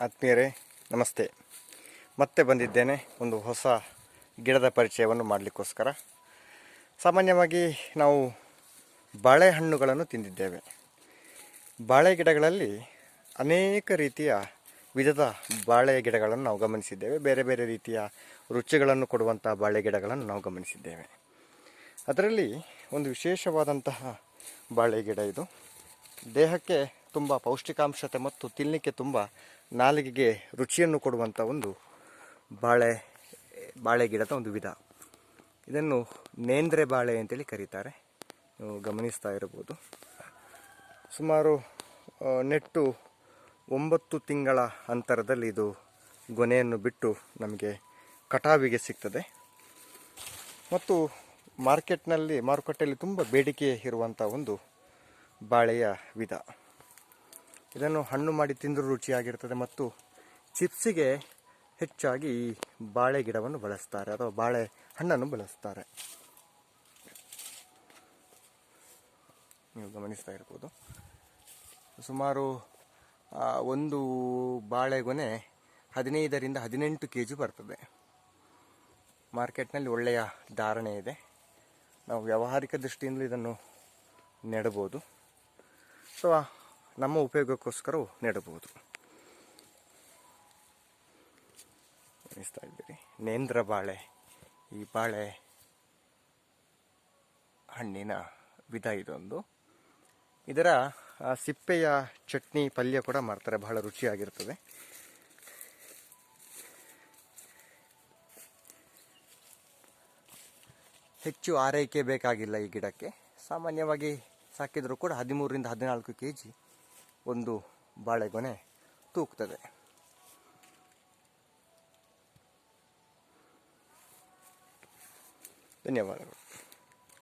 ಆತ್ಮೀಯರೇ, ನಮಸ್ತೆ. ಮತ್ತೆ ಬಂದಿದ್ದೇನೆ ಒಂದು ಹೊಸ ಗಿಡದ ಪರಿಚಯವನ್ನು ಮಾಡಲಿಕ್ಕೋಸ್ಕರ. ಸಾಮಾನ್ಯವಾಗಿ ನಾವು ಬಾಳೆಹಣ್ಣುಗಳನ್ನು ತಿಂದಿದ್ದೇವೆ. ಬಾಳೆ ಗಿಡಗಳಲ್ಲಿ ಅನೇಕ ರೀತಿಯ ವಿಧದ ಬಾಳೆ ಗಿಡಗಳನ್ನು ನಾವು ಗಮನಿಸಿದ್ದೇವೆ. ಬೇರೆ ಬೇರೆ ರೀತಿಯ ರುಚಿಗಳನ್ನು ಕೊಡುವಂಥ ಬಾಳೆ ಗಿಡಗಳನ್ನು ನಾವು ಗಮನಿಸಿದ್ದೇವೆ. ಅದರಲ್ಲಿ ಒಂದು ವಿಶೇಷವಾದಂತಹ ಬಾಳೆ ಗಿಡ ಇದು. ದೇಹಕ್ಕೆ ತುಂಬ ಪೌಷ್ಟಿಕಾಂಶತೆ ಮತ್ತು ತಿನ್ನಲಿಕ್ಕೆ ತುಂಬ ನಾಲಿಗೆಗೆ ರುಚಿಯನ್ನು ಕೊಡುವಂಥ ಒಂದು ಬಾಳೆ ಬಾಳೆ ಗಿಡದ ಒಂದು ವಿಧ. ಇದನ್ನು ನೇಂದ್ರೆ ಬಾಳೆ ಅಂತೇಳಿ ಕರೀತಾರೆ. ನೀವು ಗಮನಿಸ್ತಾ ಇರಬಹುದು. ಸುಮಾರು ನೆಟ್ಟು ಒಂಬತ್ತು ತಿಂಗಳ ಅಂತರದಲ್ಲಿ ಇದು ಗೊನೆಯನ್ನು ಬಿಟ್ಟು ನಮಗೆ ಕಟಾವಿಗೆ ಸಿಗ್ತದೆ. ಮತ್ತು ಮಾರ್ಕೆಟ್ನಲ್ಲಿ, ಮಾರುಕಟ್ಟೆಯಲ್ಲಿ ತುಂಬ ಬೇಡಿಕೆ ಇರುವಂಥ ಒಂದು ಬಾಳೆಯ ವಿಧ. ಇದನ್ನು ಹಣ್ಣು ಮಾಡಿ ತಿಂದರೂ ರುಚಿಯಾಗಿರ್ತದೆ ಮತ್ತು ಚಿಪ್ಸಿಗೆ ಹೆಚ್ಚಾಗಿ ಈ ಬಾಳೆ ಗಿಡವನ್ನು ಬಳಸ್ತಾರೆ ಅಥವಾ ಬಾಳೆ ಹಣ್ಣನ್ನು ಬಳಸ್ತಾರೆ. ನೀವು ಗಮನಿಸ್ತಾ ಇರ್ಬೋದು. ಸುಮಾರು ಒಂದು ಬಾಳೆಗೊನೆ ಹದಿನೈದರಿಂದ ಹದಿನೆಂಟು ಕೆ ಜಿ ಬರ್ತದೆ. ಮಾರ್ಕೆಟ್ನಲ್ಲಿ ಒಳ್ಳೆಯ ಧಾರಣೆ ಇದೆ. ನಾವು ವ್ಯಾವಹಾರಿಕ ದೃಷ್ಟಿಯಿಂದ ಇದನ್ನು ನೆಡಬಹುದು. ಸೊ ನಮ್ಮ ಉಪಯೋಗಕ್ಕೋಸ್ಕರ ನೆಡಬಹುದು. ಗಮನಿಸ್ತಾ ಇದ್ದೀರಿ. ನೇಂದ್ರ ಬಾಳೆ, ಈ ಬಾಳೆ ಹಣ್ಣಿನ ವಿಧ ಇದೊಂದು. ಇದರ ಸಿಪ್ಪೆಯ ಚಟ್ನಿ ಪಲ್ಯ ಕೂಡ ಮಾಡ್ತಾರೆ. ಬಹಳ ರುಚಿಯಾಗಿರ್ತದೆ. ಹೆಚ್ಚು ಆರೈಕೆ ಬೇಕಾಗಿಲ್ಲ ಈ ಗಿಡಕ್ಕೆ. ಸಾಮಾನ್ಯವಾಗಿ ಸಾಕಿದರೂ ಕೂಡ ಹದಿಮೂರರಿಂದ ಹದಿನಾಲ್ಕು ಕೆ ಜಿ ಒಂದು ಬಾಳೆಗೊನೆ ತೂಗ್ತದೆ. ಧನ್ಯವಾದಗಳು.